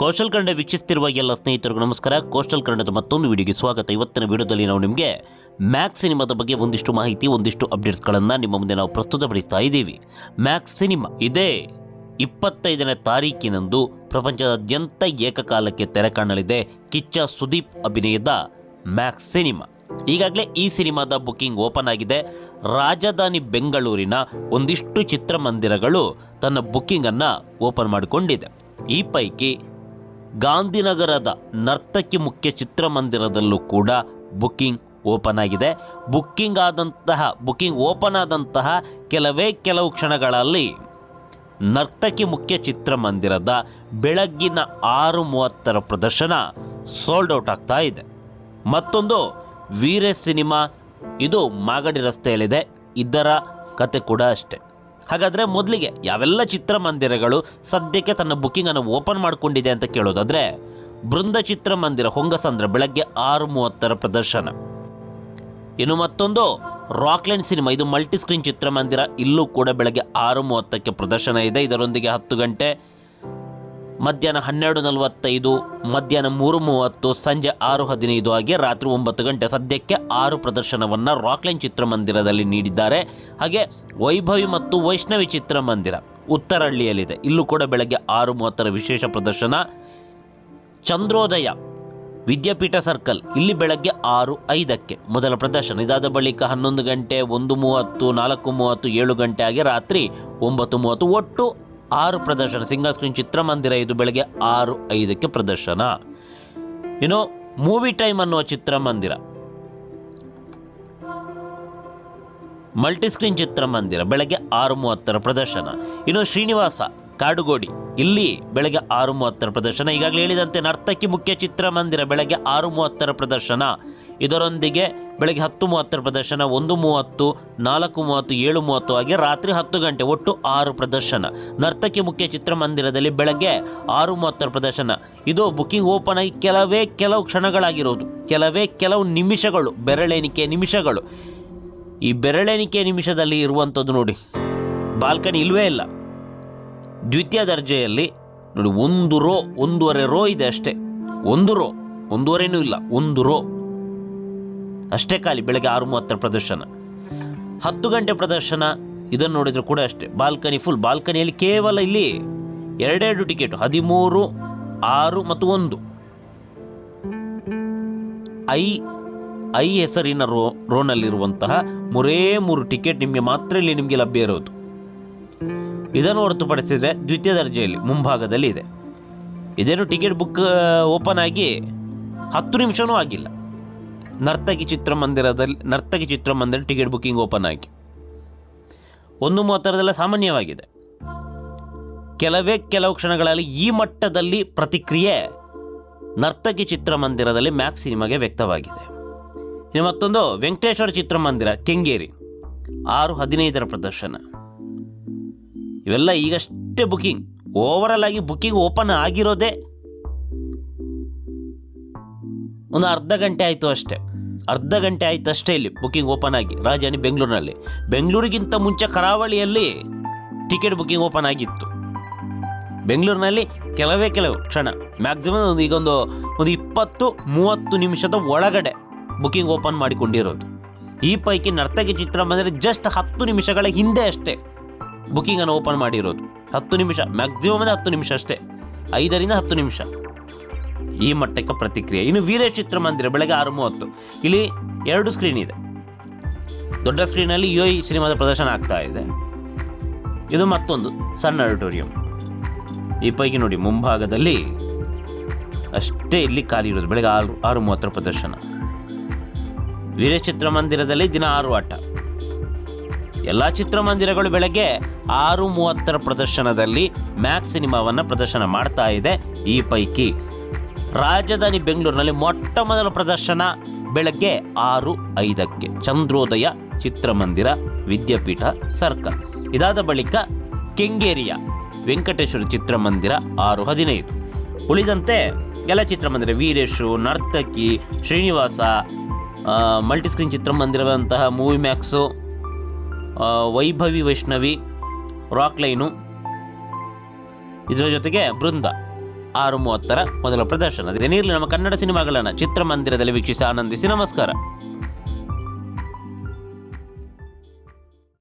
Coastal Kannada ವೀಕ್ಷಿಸುತ್ತಿರುವ ಎಲ್ಲ ಸ್ನೇಹಿತರಿಗೂ ನಮಸ್ಕಾರ. ಕೋಸ್ಟಲ್ ಕನ್ನಡದ ಮತ್ತೊಂದು ವಿಡಿಯೋಗೆ ಸ್ವಾಗತ. ಇವತ್ತಿನ ವಿಡಿಯೋದಲ್ಲಿ ನಾವು ನಿಮಗೆ ಮ್ಯಾಕ್ಸ್ ಸಿನಿಮಾದ ಬಗ್ಗೆ ಒಂದಿಷ್ಟು ಮಾಹಿತಿ, ಒಂದಿಷ್ಟು ಅಪ್ಡೇಟ್ಸ್ಗಳನ್ನು ನಿಮ್ಮ ಮುಂದೆ ನಾವು ಪ್ರಸ್ತುತಪಡಿಸ್ತಾ ಇದ್ದೀವಿ. ಮ್ಯಾಕ್ಸ್ ಸಿನಿಮಾ ಇದೇ ಇಪ್ಪತ್ತೈದನೇ ತಾರೀಕಿನಂದು ಪ್ರಪಂಚದಾದ್ಯಂತ ಏಕಕಾಲಕ್ಕೆ ತೆರೆ ಕಾಣಲಿದೆ ಕಿಚ್ಚ ಸುದೀಪ್ ಅಭಿನಯದ ಮ್ಯಾಕ್ಸ್ ಸಿನಿಮಾ. ಈಗಾಗಲೇ ಈ ಸಿನಿಮಾದ ಬುಕಿಂಗ್ ಓಪನ್ ಆಗಿದೆ. ರಾಜಧಾನಿ ಬೆಂಗಳೂರಿನ ಒಂದಿಷ್ಟು ಚಿತ್ರಮಂದಿರಗಳು ತನ್ನ ಬುಕ್ಕಿಂಗನ್ನು ಓಪನ್ ಮಾಡಿಕೊಂಡಿದೆ. ಈ ಪೈಕಿ ಗಾಂಧಿನಗರದ ನರ್ತಕಿ ಮುಖ್ಯ ಚಿತ್ರಮಂದಿರದಲ್ಲೂ ಕೂಡ ಬುಕ್ಕಿಂಗ್ ಓಪನ್ ಆಗಿದೆ. ಬುಕ್ಕಿಂಗ್ ಆದಂತಹ ಬುಕ್ಕಿಂಗ್ ಓಪನ್ ಆದಂತಹ ಕೆಲವೇ ಕೆಲವು ಕ್ಷಣಗಳಲ್ಲಿ ನರ್ತಕಿ ಮುಖ್ಯ ಚಿತ್ರಮಂದಿರದ ಬೆಳಗ್ಗಿನ ಆರು ಮೂವತ್ತರ ಪ್ರದರ್ಶನ ಸೋಲ್ಡ್ ಔಟ್ ಆಗ್ತಾ ಇದೆ. ಮತ್ತೊಂದು ವೀರ ಸಿನಿಮಾ ಇದು ಮಾಗಡಿ ರಸ್ತೆಯಲ್ಲಿದೆ. ಇದರ ಕತೆ ಕೂಡ ಅಷ್ಟೆ. ಹಾಗಾದರೆ ಮೊದಲಿಗೆ ಯಾವೆಲ್ಲ ಚಿತ್ರಮಂದಿರಗಳು ಸದ್ಯಕ್ಕೆ ತನ್ನ ಬುಕ್ಕಿಂಗನ್ನು ಓಪನ್ ಮಾಡಿಕೊಂಡಿದೆ ಅಂತ ಕೇಳೋದಾದರೆ ಬೃಂದ ಚಿತ್ರಮಂದಿರ ಹೊಂಗಸಂದ್ರ ಬೆಳಗ್ಗೆ ಆರು ಮೂವತ್ತರ ಪ್ರದರ್ಶನ. ಇನ್ನು ಮತ್ತೊಂದು ರಾಕ್ಲೆಂಡ್ ಸಿನಿಮಾ ಇದು ಮಲ್ಟಿ ಸ್ಕ್ರೀನ್ ಚಿತ್ರಮಂದಿರ, ಇಲ್ಲೂ ಕೂಡ ಬೆಳಗ್ಗೆ ಆರು ಮೂವತ್ತಕ್ಕೆ ಪ್ರದರ್ಶನ ಇದೆ. ಇದರೊಂದಿಗೆ ಹತ್ತು ಗಂಟೆ ಮಧ್ಯಾಹ್ನ ಹನ್ನೆರಡು ನಲವತ್ತೈದು, ಮಧ್ಯಾಹ್ನ ಮೂರು ಮೂವತ್ತು, ಸಂಜೆ ಆರು ಹದಿನೈದು ಹಾಗೆ ರಾತ್ರಿ ಒಂಬತ್ತು ಗಂಟೆ ಸದ್ಯಕ್ಕೆ ಆರು ಪ್ರದರ್ಶನವನ್ನು ರಾಕ್ಲೈನ್ ಚಿತ್ರಮಂದಿರದಲ್ಲಿ ನೀಡಿದ್ದಾರೆ. ಹಾಗೆ ವೈಭವಿ ಮತ್ತು ವೈಷ್ಣವಿ ಚಿತ್ರಮಂದಿರ ಉತ್ತರಹಳ್ಳಿಯಲ್ಲಿದೆ. ಇಲ್ಲೂ ಕೂಡ ಬೆಳಗ್ಗೆ ಆರು ಮೂವತ್ತರ ವಿಶೇಷ ಪ್ರದರ್ಶನ. ಚಂದ್ರೋದಯ ವಿದ್ಯಾಪೀಠ ಸರ್ಕಲ್ ಇಲ್ಲಿ ಬೆಳಗ್ಗೆ ಆರು ಐದಕ್ಕೆ ಮೊದಲ ಪ್ರದರ್ಶನ. ಇದಾದ ಬಳಿಕ ಹನ್ನೊಂದು ಗಂಟೆ ಒಂದು ಮೂವತ್ತು, ನಾಲ್ಕು ಮೂವತ್ತು, ಏಳು ಗಂಟೆ ಆಗಿ ರಾತ್ರಿ ಒಂಬತ್ತು ಮೂವತ್ತು ಒಟ್ಟು ಆರು ಪ್ರದರ್ಶನ, ಸಿಂಗಲ್ ಸ್ಕ್ರೀನ್ ಚಿತ್ರಮಂದಿರ ಇದು ಬೆಳಗ್ಗೆ ಆರು, ಐದಕ್ಕೆ ಪ್ರದರ್ಶನ. ಇನ್ನು ಮೂವಿ ಟೈಮ್ ಅನ್ನುವ ಚಿತ್ರಮಂದಿರ. ಮಲ್ಟಿ ಸ್ಕ್ರೀನ್ ಚಿತ್ರಮಂದಿರ, ಬೆಳಗ್ಗೆ ಆರು ಮೂವತ್ತರ ಪ್ರದರ್ಶನ. ಇನ್ನು ಶ್ರೀನಿವಾಸ ಕಾಡುಗೋಡಿ, ಇಲ್ಲಿ ಬೆಳಗ್ಗೆ ಆರು ಮೂವತ್ತರ ಪ್ರದರ್ಶನ. ಈಗಾಗಲೇ ಹೇಳಿದಂತೆ ನರ್ತಕಿ ಮುಖ್ಯ ಚಿತ್ರಮಂದಿರ ಬೆಳಗ್ಗೆ ಆರು ಮೂವತ್ತರ ಪ್ರದರ್ಶನ. ಇದರೊಂದಿಗೆ ಬೆಳಗ್ಗೆ ಹತ್ತು ಮೂವತ್ತರ ಪ್ರದರ್ಶನ, ಒಂದು ಮೂವತ್ತು, ನಾಲ್ಕು ಮೂವತ್ತು, ಏಳು ಮೂವತ್ತು ಆಗಿ ರಾತ್ರಿ ಹತ್ತು ಗಂಟೆ ಒಟ್ಟು ಆರು ಪ್ರದರ್ಶನ. ನರ್ತಕಿ ಮುಖ್ಯ ಚಿತ್ರಮಂದಿರದಲ್ಲಿ ಬೆಳಗ್ಗೆ ಆರು ಮೂವತ್ತರ ಪ್ರದರ್ಶನ. ಇದು ಬುಕಿಂಗ್ ಓಪನ್ ಆಗಿ ಕೆಲವೇ ಕೆಲವು ಕ್ಷಣಗಳಾಗಿರೋದು. ಕೆಲವೇ ಕೆಲವು ನಿಮಿಷಗಳು, ಬೆರಳೆಣಿಕೆ ನಿಮಿಷಗಳು. ಈ ಬೆರಳೆಣಿಕೆ ನಿಮಿಷದಲ್ಲಿ ಇರುವಂಥದ್ದು ನೋಡಿ. ಬಾಲ್ಕನಿ ಇಲ್ಲವೇ ಇಲ್ಲ. ದ್ವಿತೀಯ ದರ್ಜೆಯಲ್ಲಿ ನೋಡಿ, ಒಂದು ರೋ, ಒಂದೂವರೆ ರೋ ಇದೆ ಅಷ್ಟೇ. ಒಂದು ರೋ, ಒಂದೂವರೆನೂ ಇಲ್ಲ. ಒಂದು ರೋ. ಅಷ್ಟೇ ಖಾಲಿ, ಬೆಳಗ್ಗೆ ಆರು ಮೂವತ್ತರ ಪ್ರದರ್ಶನ. ಹತ್ತು ಗಂಟೆ ಪ್ರದರ್ಶನ, ಇದನ್ನು ನೋಡಿದ್ರು ಕೂಡ ಅಷ್ಟೇ. ಬಾಲ್ಕನಿ ಫುಲ್ ಬಾಲ್ಕನಿಯಲ್ಲಿ ಕೇವಲ ಇಲ್ಲಿ ಎರಡೆರಡು ಟಿಕೆಟ್, ಹದಿಮೂರು, ಆರು ಮತ್ತು ಒಂದು. ಐ ಐ ಹೆಸರಿನ ರೋ, ರೋನಲ್ಲಿರುವಂತಹ ಮೂರೇ ಮೂರು ಟಿಕೆಟ್ ನಿಮಗೆ ಮಾತ್ರ ಇಲ್ಲಿ ನಿಮಗೆ ಲಭ್ಯ ಇರೋದು. ಇದನ್ನು ಹೊರತುಪಡಿಸಿದರೆ ದ್ವಿತೀಯ ದರ್ಜೆಯಲ್ಲಿ ಮುಂಭಾಗದಲ್ಲಿ ಇದೆ. ಇದೇನು ಟಿಕೆಟ್ ಬುಕ್, ಓಪನ್ ಆಗಿ ಹತ್ತು ನಿಮಿಷವೂ ಆಗಿಲ್ಲ. ನರ್ತಕಿ ಚಿತ್ರಮಂದಿರದಲ್ಲಿ, ನರ್ತಕಿ ಚಿತ್ರಮಂದಿರ ಟಿಕೆಟ್ ಬುಕ್ಕಿಂಗ್ ಓಪನ್ ಆಗಿ. ಒಂದು ಮೂವತ್ತರದೆಲ್ಲ ಸಾಮಾನ್ಯವಾಗಿದೆ. ಕೆಲವೇ ಕೆಲವು ಕ್ಷಣಗಳಲ್ಲಿ ಈ ಮಟ್ಟದಲ್ಲಿ ಪ್ರತಿಕ್ರಿಯೆ ನರ್ತಕಿ ಚಿತ್ರಮಂದಿರದಲ್ಲಿ ಮ್ಯಾಕ್ಸ್ ಸಿನಿಮಾಗೆ ವ್ಯಕ್ತವಾಗಿದೆ. ಇನ್ನು ಮತ್ತೊಂದು, ವೆಂಕಟೇಶ್ವರ ಚಿತ್ರಮಂದಿರ, ಕೆಂಗೇರಿ. ಆರು, ಹದಿನೈದರ ಪ್ರದರ್ಶನ. ಇವೆಲ್ಲ ಈಗಷ್ಟೇ ಬುಕಿಂಗ್. ಓವರಲ್ ಆಗಿ ಬುಕಿಂಗ್ ಓಪನ್ ಆಗಿರೋದೇ ಒಂದು ಅರ್ಧ ಗಂಟೆ ಆಯಿತು ಅಷ್ಟೇ. ಅರ್ಧ ಗಂಟೆ ಆಯಿತು ಅಷ್ಟೇ ಇಲ್ಲಿ ಬುಕಿಂಗ್ ಓಪನ್ ಆಗಿ. ರಾಜಧಾನಿ ಬೆಂಗಳೂರಿನಲ್ಲಿ. ಬೆಂಗಳೂರಿಗಿಂತ ಮುಂಚೆ ಕರಾವಳಿಯಲ್ಲಿ ಟಿಕೆಟ್ ಬುಕಿಂಗ್ ಓಪನ್ ಆಗಿತ್ತು. ಬೆಂಗಳೂರಿನಲ್ಲಿ ಕೆಲವೇ ಕೆಲವು ಕ್ಷಣ ಮ್ಯಾಕ್ಸಿಮಮ್ ಒಂದು ಈಗೊಂದು ಒಂದು ಇಪ್ಪತ್ತು, ಮೂವತ್ತು ನಿಮಿಷದ ಒಳಗಡೆ ಬುಕಿಂಗ್ ಓಪನ್ ಮಾಡಿಕೊಂಡಿರೋದು. ಈ ಪೈಕಿ ನರ್ತಕಿ ಚಿತ್ರ ಬಂದರೆ ಜಸ್ಟ್ ಹತ್ತು ನಿಮಿಷಗಳ ಹಿಂದೆ ಅಷ್ಟೇ ಬುಕ್ಕಿಂಗನ್ನು ಓಪನ್ ಮಾಡಿರೋದು. ಹತ್ತು ನಿಮಿಷ ಮ್ಯಾಕ್ಸಿಮಮ್ ಅಂದರೆ ಹತ್ತು ನಿಮಿಷ ಅಷ್ಟೇ. ಐದರಿಂದ ಹತ್ತು ನಿಮಿಷ. ಈ ಮಟ್ಟಕ್ಕೆ ಪ್ರತಿಕ್ರಿಯೆ. ಇನ್ನು ವೀರೇಶ್ ಚಿತ್ರಮಂದಿರ ಬೆಳಗ್ಗೆ ಆರು ಮೂವತ್ತು. ಇಲ್ಲಿ ಎರಡು ಸ್ಕ್ರೀನ್ ಇದೆ. ದೊಡ್ಡ ಸ್ಕ್ರೀನಲ್ಲಿ ಯೋ ಈ ಸಿನಿಮಾದ ಪ್ರದರ್ಶನ ಆಗ್ತಾ ಇದೆ. ಇದು ಮತ್ತೊಂದು ಸಣ್ಣ ಆಡಿಟೋರಿಯಂ ಈ ಪೈಕಿ ನೋಡಿ, ಮುಂಭಾಗದಲ್ಲಿ ಅಷ್ಟೇ ಇಲ್ಲಿ ಖಾಲಿ ಇರೋದು, ಬೆಳಗ್ಗೆ ಆರು ಆರು ಮೂವತ್ತರ ಪ್ರದರ್ಶನ. ವೀರೇಶ್ ಚಿತ್ರಮಂದಿರದಲ್ಲಿ ದಿನ ಆರು ಆಟ. ಎಲ್ಲ ಚಿತ್ರಮಂದಿರಗಳು ಬೆಳಗ್ಗೆ ಆರು ಮೂವತ್ತರ ಪ್ರದರ್ಶನದಲ್ಲಿ ಮ್ಯಾಕ್ಸ್ ಸಿನಿಮಾವನ್ನು ಪ್ರದರ್ಶನ ಮಾಡ್ತಾ ಇದೆ ಈ ಪೈಕಿ. ರಾಜಧಾನಿ ಬೆಂಗಳೂರಿನಲ್ಲಿ ಮೊಟ್ಟ ಮೊದಲ ಪ್ರದರ್ಶನ ಬೆಳಗ್ಗೆ ಆರು ಐದಕ್ಕೆ ಚಂದ್ರೋದಯ ಚಿತ್ರಮಂದಿರ ವಿದ್ಯಾಪೀಠ ಸರ್ಕಲ್. ಇದಾದ ಬಳಿಕ ಕೆಂಗೇರಿಯ ವೆಂಕಟೇಶ್ವರ ಚಿತ್ರಮಂದಿರ ಆರು ಹದಿನೈದು. ಉಳಿದಂತೆ ಎಲ್ಲ ಚಿತ್ರಮಂದಿರ Veeresh, Nartaki, Srinivasa multiscreen ಚಿತ್ರಮಂದಿರವಂತಹ Movie Max Vaibhavi Vaishnavi Rockline ಇದರ ಜೊತೆಗೆ ಬೃಂದ. ಆರು ಮೂವತ್ತರ ಮೊದಲ ಪ್ರದರ್ಶನ. ಇದೇನಿರಲಿ ನಮ್ಮ ಕನ್ನಡ ಸಿನಿಮಾಗಳನ್ನು ಚಿತ್ರಮಂದಿರದಲ್ಲಿ ವೀಕ್ಷಿಸಿ ಆನಂದಿಸಿ ನಮಸ್ಕಾರ.